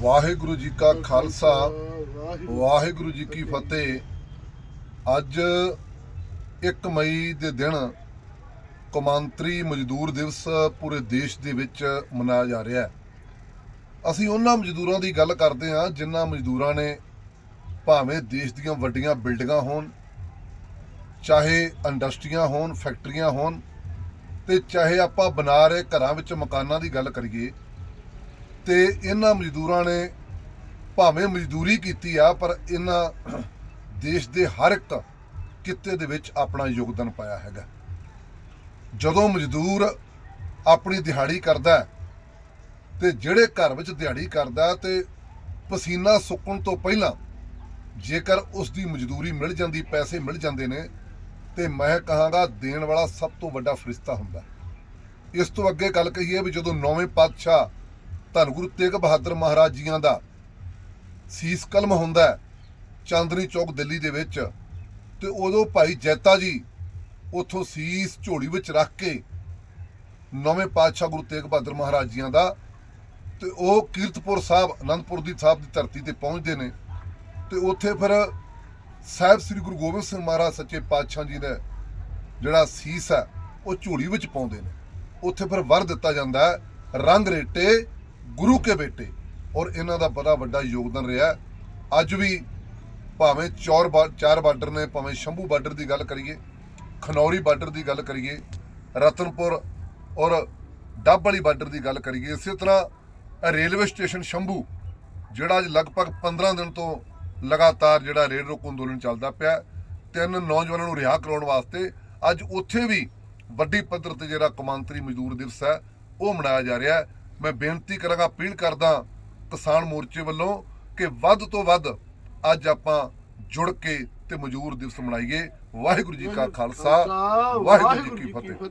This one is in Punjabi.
ਵਾਹਿਗੁਰੂ ਜੀ ਕਾ ਖਾਲਸਾ, ਵਾਹਿਗੁਰੂ ਜੀ ਕੀ ਫਤਿਹ। ਅੱਜ 1 ਮਈ ਦੇ ਦਿਨ ਕੌਮਾਂਤਰੀ ਮਜ਼ਦੂਰ ਦਿਵਸ ਪੂਰੇ ਦੇਸ਼ ਦੇ ਵਿੱਚ ਮਨਾਇਆ ਜਾ ਰਿਹਾ ਹੈ। ਅਸੀਂ ਉਹਨਾਂ ਮਜ਼ਦੂਰਾਂ ਦੀ ਗੱਲ ਕਰਦੇ ਹਾਂ ਜਿਨ੍ਹਾਂ ਮਜ਼ਦੂਰਾਂ ਨੇ ਭਾਵੇਂ ਦੇਸ਼ ਦੀਆਂ ਵੱਡੀਆਂ ਬਿਲਡਿੰਗਾਂ ਹੋਣ, ਚਾਹੇ ਇੰਡਸਟਰੀਆਂ ਹੋਣ, ਫੈਕਟਰੀਆਂ ਹੋਣ ਤੇ ਚਾਹੇ ਆਪਾਂ ਬਣਾ ਰਹੇ ਘਰਾਂ ਵਿੱਚ ਮਕਾਨਾਂ ਦੀ ਗੱਲ ਕਰੀਏ ਤੇ ਇਹਨਾਂ ਮਜ਼ਦੂਰਾਂ ਨੇ ਭਾਵੇਂ ਮਜ਼ਦੂਰੀ ਕੀਤੀ ਆ ਪਰ ਇਹਨਾਂ ਦੇਸ਼ ਦੇ ਹਰ ਇੱਕ ਕਿੱਤੇ ਦੇ ਵਿੱਚ ਆਪਣਾ ਯੋਗਦਾਨ ਪਾਇਆ ਹੈਗਾ। ਜਦੋਂ ਮਜ਼ਦੂਰ ਆਪਣੀ ਦਿਹਾੜੀ ਕਰਦਾ ਹੈ, ਤੇ ਜਿਹੜੇ ਘਰ ਵਿੱਚ ਦਿਹਾੜੀ ਕਰਦਾ ਤੇ ਪਸੀਨਾ ਸੁੱਕਣ ਤੋਂ ਪਹਿਲਾਂ ਜੇਕਰ ਉਸ ਦੀ ਮਜ਼ਦੂਰੀ ਮਿਲ ਜਾਂਦੀ ਪੈਸੇ ਮਿਲ ਜਾਂਦੇ ਨੇ ਤੇ ਮੈਂ ਕਹਾਂਗਾ ਦੇਣ ਵਾਲਾ ਸਭ ਤੋਂ ਵੱਡਾ ਫਰਿਸ਼ਤਾ ਹੁੰਦਾ ਇਸ ਤੋਂ ਅੱਗੇ ਗੱਲ ਕਹੀਏ ਵੀ ਜਦੋਂ ਨੌਵੇਂ ਪਾਤਸ਼ਾਹ ਧੰਨ ਗੁਰੂ ਤੇਗ ਬਹਾਦਰ ਮਹਾਰਾਜ ਜੀਆਂ ਦਾ ਸੀਸ ਕਲਮ ਹੁੰਦਾ ਚਾਂਦਨੀ ਚੌਕ ਦਿੱਲੀ ਦੇ ਵਿੱਚ। ਤੇ ਉਦੋਂ ਭਾਈ ਜੈਤਾ ਜੀ ਉਥੋਂ ਸੀਸ ਝੋਲੀ ਵਿੱਚ ਰੱਖ ਕੇ ਨੌਵੇਂ ਪਾਤਸ਼ਾਹ ਗੁਰੂ ਤੇਗ ਬਹਾਦਰ ਮਹਾਰਾਜ ਜੀਆਂ ਦਾ ਤੇ ਉਹ ਕੀਰਤਪੁਰ ਸਾਹਿਬ, ਅਨੰਦਪੁਰ ਦੀ ਸਾਹਿਬ ਦੀ ਧਰਤੀ ਤੇ ਪਹੁੰਚਦੇ ਨੇ। ਤੇ ਉੱਥੇ ਫਿਰ ਸਾਹਿਬ ਸ੍ਰੀ ਗੁਰੂ ਗੋਬਿੰਦ ਸਿੰਘ ਮਹਾਰਾਜ ਸੱਚੇ ਪਾਤਸ਼ਾਹ ਜੀ ਦਾ ਜਿਹੜਾ ਸੀਸ ਹੈ, ਉਹ ਝੋਲੀ ਵਿੱਚ ਪਾਉਂਦੇ ਨੇ। ਉੱਥੇ ਫਿਰ ਵਰ ਦਿੱਤਾ ਜਾਂਦਾ ਹੈ ਰੰਗ ਰੇਟੇ ਗੁਰੂ ਕੇ ਬੇਟੇ ਔਰ ਇਹਨਾਂ ਦਾ ਬੜਾ ਵੱਡਾ ਯੋਗਦਾਨ ਰਿਹਾ। ਅੱਜ ਵੀ ਭਾਵੇਂ ਚੌਰ ਬਾ- ਚਾਰ ਬਾਰਡਰ ਨੇ, ਭਾਵੇਂ ਸ਼ੰਭੂ ਬਾਰਡਰ ਦੀ ਗੱਲ ਕਰੀਏ, ਖਨੌਰੀ ਬਾਰਡਰ ਦੀ ਗੱਲ ਕਰੀਏ, ਰਤਨਪੁਰ ਔਰ ਡੱਬ ਵਾਲੀ ਬਾਰਡਰ ਦੀ ਗੱਲ ਕਰੀਏ, ਇਸੇ ਤਰ੍ਹਾਂ ਰੇਲਵੇ ਸਟੇਸ਼ਨ ਸ਼ੰਭੂ, ਜਿਹੜਾ ਅੱਜ ਲਗਭਗ 15 ਦਿਨ ਤੋਂ ਲਗਾਤਾਰ ਜਿਹੜਾ ਰੇਲ ਰੋਕ ਅੰਦੋਲਨ ਚੱਲਦਾ ਪਿਆ, ਤਿੰਨ ਨੌਜਵਾਨਾਂ ਨੂੰ ਰਿਹਾ ਕਰਾਉਣ ਵਾਸਤੇ, ਅੱਜ ਉੱਥੇ ਵੀ ਵੱਡੀ ਪੱਧਰ ਤੇ ਜਿਹੜਾ ਕੌਮਾਂਤਰੀ ਮਜ਼ਦੂਰ ਦਿਵਸ ਹੈ, ਉਹ ਮਨਾਇਆ ਜਾ ਰਿਹਾ ਹੈ। ਮੈਂ ਬੇਨਤੀ ਕਰਾਂਗਾ ਅਪੀਲ ਕਰਦਾ ਕਿਸਾਨ ਮੋਰਚੇ ਵੱਲੋਂ ਕਿ ਵੱਧ ਤੋਂ ਵੱਧ ਅੱਜ ਆਪਾਂ ਜੁੜ ਕੇ ਤੇ ਮਜ਼ਦੂਰ ਦਿਵਸ ਮਨਾਈਏ। ਵਾਹਿਗੁਰੂ ਜੀ ਕਾ ਖਾਲਸਾ ਵਾਹਿਗੁਰੂ ਜੀ ਕੀ ਫਤਿਹ।